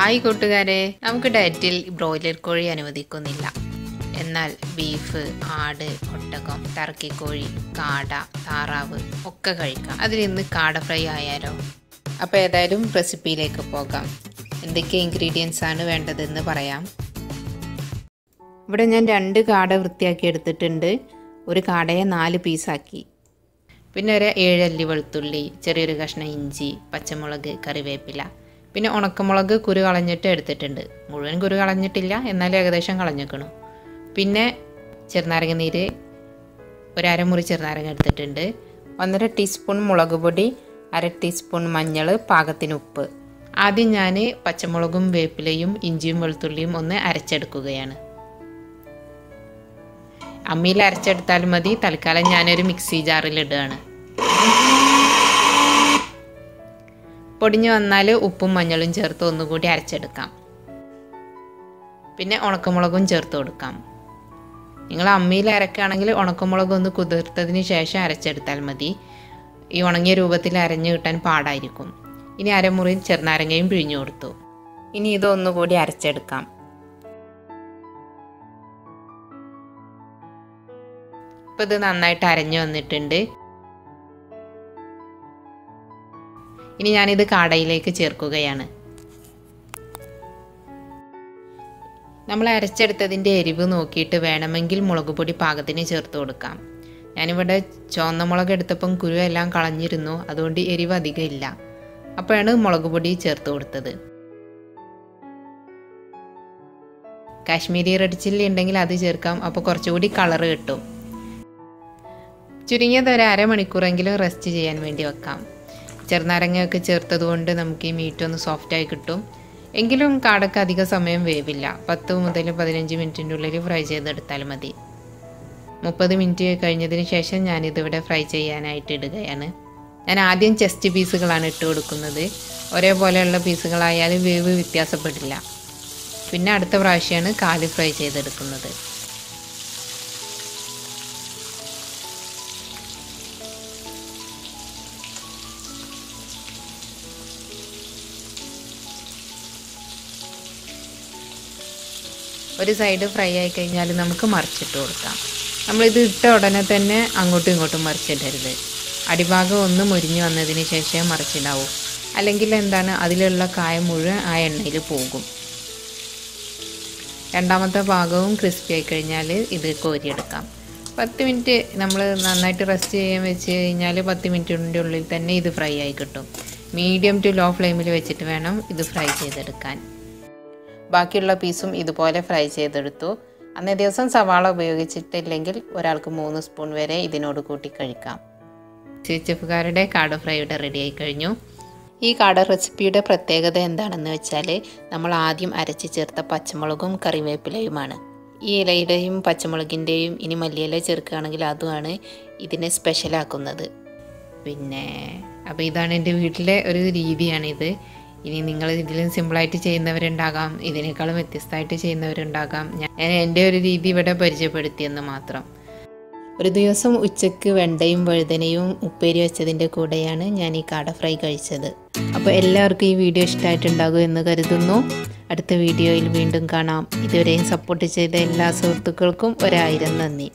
Hi കൂട്ടുകാരെ. നമുക്ക് ഡയറ്റിൽ ബ്രോയിലർ കോഴി അനുവദിക്കുന്നില്ല. എന്നാൽ ബീഫ് ആട് ഒട്ടകം ടർക്കിക്കോഴി കാട താറാവ് ഒക്കെ കഴിക്കാം. അതിൽ കാട ഫ്രൈ ആയാലോ? അപ്പോൾ ഏതായാലും റെസിപ്പിയിലേക്ക് പോകാം. എന്തൊക്കെ ഇൻഗ്രീഡിയൻസ് ആണ് വേണ്ടതെന്ന് പറയാം. ഇവിടെ ഞാൻ രണ്ട് കാട വൃത്തിയാക്കി എടുത്തിട്ടുണ്ട്. ഒരു കാടയെ നാല് പീസാക്കി പിന്നെ ഒരു ഏഴല്ലി വെളുത്തുള്ളി ചെറിയൊരു കഷ്ണം ഇഞ്ചി പച്ചമുളക് കറിവേപ്പില പിന്നെ ഉണക്കമുളക് കുരു കളഞ്ഞിട്ട് എടുത്തിട്ടുണ്ട്. മുഴുവൻ കുരു കളഞ്ഞിട്ടില്ല എന്നാലും ഏകദേശം കളഞ്ഞേക്കണു. പിന്നെ ചെറുനാരങ്ങ നീര് ഒരമുറി ചെറുനാരങ്ങ എടുത്തിട്ടുണ്ട്. ഒന്നര ടീസ്പൂൺ മുളക് പൊടി അര ടീസ്പൂൺ മഞ്ഞൾ പാകത്തിന് ഉപ്പ്. ആദ്യം ഞാൻ പച്ചമുളകും വേപ്പിലയും ഇഞ്ചിയും വെളുത്തുള്ളിയും ഒന്ന് അരച്ചെടുക്കുകയാണ്. അമ്മിയിൽ അരച്ചെടുത്താൽ മതി. തൽക്കാലം ഞാനൊരു മിക്സി ജാറിൽ ഇടുകയാണ്. പൊടിഞ്ഞു വന്നാൽ ഉപ്പും മഞ്ഞളും ചേർത്ത് ഒന്നുകൂടി അരച്ചെടുക്കാം. പിന്നെ ഉണക്കമുളകും ചേർത്ത് കൊടുക്കാം. നിങ്ങൾ അമ്മിയിൽ അരക്കുകയാണെങ്കിൽ ഉണക്കമുളക് ഒന്ന് കുതിർത്തതിന് ശേഷം അരച്ചെടുത്താൽ മതി. ഈ ഉണങ്ങിയ രൂപത്തിൽ അരഞ്ഞു കിട്ടാൻ പാടായിരിക്കും. ഇനി അരമുറി ചെറുനാരങ്ങയും പിഴിഞ്ഞു കൊടുത്തു. ഇനി ഇതൊന്നുകൂടി അരച്ചെടുക്കാം. ഇപ്പം ഇത് നന്നായിട്ട് അരഞ്ഞു വന്നിട്ടുണ്ട്. ഇനി ഞാനിത് കാടയിലേക്ക് ചേർക്കുകയാണ്. നമ്മൾ അരച്ചെടുത്തതിന്റെ എരിവ് നോക്കിയിട്ട് വേണമെങ്കിൽ മുളക് പൊടി പാകത്തിന് ചേർത്ത് കൊടുക്കാം. ഞാനിവിടെ ചുവന്ന മുളക് എടുത്തപ്പം കുരു എല്ലാം കളഞ്ഞിരുന്നു അതുകൊണ്ട് എരിവ് അധികം ഇല്ല. അപ്പോഴാണ് മുളക് പൊടി ചേർത്ത് കൊടുത്തത്. കാശ്മീരി റെഡ് ചില്ലി ഉണ്ടെങ്കിൽ അത് ചേർക്കാം അപ്പോൾ കുറച്ചുകൂടി കളറ് കിട്ടും. ചുരുങ്ങിയത് ഒരു അരമണിക്കൂറെങ്കിലും റെസ്റ്റ് ചെയ്യാൻ വേണ്ടി വെക്കാം. ചെറുനാരങ്ങയൊക്കെ ചേർത്തത് കൊണ്ട് നമുക്ക് ഈ മീറ്റ് ഒന്ന് സോഫ്റ്റായി കിട്ടും. എങ്കിലും കാടക്ക് അധിക സമയം വേവില്ല. പത്ത് മുതൽ പതിനഞ്ച് മിനിറ്റിന്റെ ഉള്ളിൽ ഫ്രൈ ചെയ്തെടുത്താൽ മതി. മുപ്പത് മിനിറ്റ് കഴിഞ്ഞതിന് ശേഷം ഞാനിതിവിടെ ഫ്രൈ ചെയ്യാനായിട്ട് ഇടുകയാണ്. ഞാൻ ആദ്യം ചെസ്റ്റ് പീസുകളാണ് ഇട്ട് കൊടുക്കുന്നത്. ഒരേപോലെയുള്ള പീസുകളായാൽ വേവ് വ്യത്യാസപ്പെടില്ല. പിന്നെ അടുത്ത പ്രാവശ്യമാണ് കാൽ ഫ്രൈ ചെയ്തെടുക്കുന്നത്. ഒരു സൈഡ് ഫ്രൈ ആയി കഴിഞ്ഞാൽ നമുക്ക് മറിച്ചിട്ട് കൊടുക്കാം. നമ്മളിത് ഇട്ട ഉടനെ തന്നെ അങ്ങോട്ടും ഇങ്ങോട്ടും മറിച്ചിടരുത്. അടിഭാഗം ഒന്ന് മുരിഞ്ഞു വന്നതിന് ശേഷം മറിച്ചിടാവൂ. അല്ലെങ്കിൽ എന്താണ് അതിലുള്ള കായ മുഴുവൻ ആ എണ്ണയിൽ പോകും. രണ്ടാമത്തെ ഭാഗവും ക്രിസ്പി ആയി കഴിഞ്ഞാൽ ഇത് കോരിയെടുക്കാം. പത്ത് മിനിറ്റ് നമ്മൾ നന്നായിട്ട് റെസ്റ്റ് ചെയ്യാൻ വെച്ച് കഴിഞ്ഞാൽ പത്ത് മിനിറ്റിന്റെ ഉള്ളിൽ തന്നെ ഇത് ഫ്രൈ ആയി കിട്ടും. മീഡിയം ടു ലോ ഫ്ലെയിമിൽ വെച്ചിട്ട് വേണം ഇത് ഫ്രൈ ചെയ്തെടുക്കാൻ. ബാക്കിയുള്ള പീസും ഇതുപോലെ ഫ്രൈ ചെയ്തെടുത്തു. അന്നേ ദിവസം സവാള ഉപയോഗിച്ചിട്ടില്ലെങ്കിൽ ഒരാൾക്ക് മൂന്ന് സ്പൂൺ വരെ ഇതിനോട് കൂട്ടി കഴിക്കാം. ചീച്ചപ്പുകാരുടെ കാട് ഫ്രൈ റെഡി ആയി കഴിഞ്ഞു. ഈ കാട റെസിപ്പിയുടെ പ്രത്യേകത എന്താണെന്ന് വെച്ചാൽ നമ്മൾ ആദ്യം അരച്ച് ചേർത്ത പച്ചമുളകും കറിവേപ്പിലയുമാണ്. ഈ ഇലയുടെയും പച്ചമുളകിന്റെയും ഇനി മല്ലിയില ചേർക്കുകയാണെങ്കിൽ അതുമാണ് ഇതിനെ സ്പെഷ്യലാക്കുന്നത് പിന്നെ അപ്പോൾ ഇതാണ് എന്റെ വീട്ടിലെ ഒരു രീതിയാണിത്. ഇനി നിങ്ങൾ ഇതിലും സിമ്പിളായിട്ട് ചെയ്യുന്നവരുണ്ടാകാം. ഇതിനേക്കാളും വ്യത്യസ്തമായിട്ട് ചെയ്യുന്നവരുണ്ടാകാം. ഞാൻ എന്റെ ഒരു രീതി ഇവിടെ പരിചയപ്പെടുത്തിയെന്ന് മാത്രം. ഒരു ദിവസം ഉച്ചയ്ക്ക് വെണ്ടയും വഴുതനയും ഉപ്പേരി വെച്ചതിന്റെ കൂടെയാണ് ഞാൻ ഈ കാട ഫ്രൈ കഴിച്ചത്. അപ്പോൾ എല്ലാവർക്കും ഈ വീഡിയോ ഇഷ്ടമായിട്ടുണ്ടാകും എന്ന് കരുതുന്നു. അടുത്ത വീഡിയോയിൽ വീണ്ടും കാണാം. ഇതുവരെയും സപ്പോർട്ട് ചെയ്ത എല്ലാ സുഹൃത്തുക്കൾക്കും ഒരായിരം നന്ദി.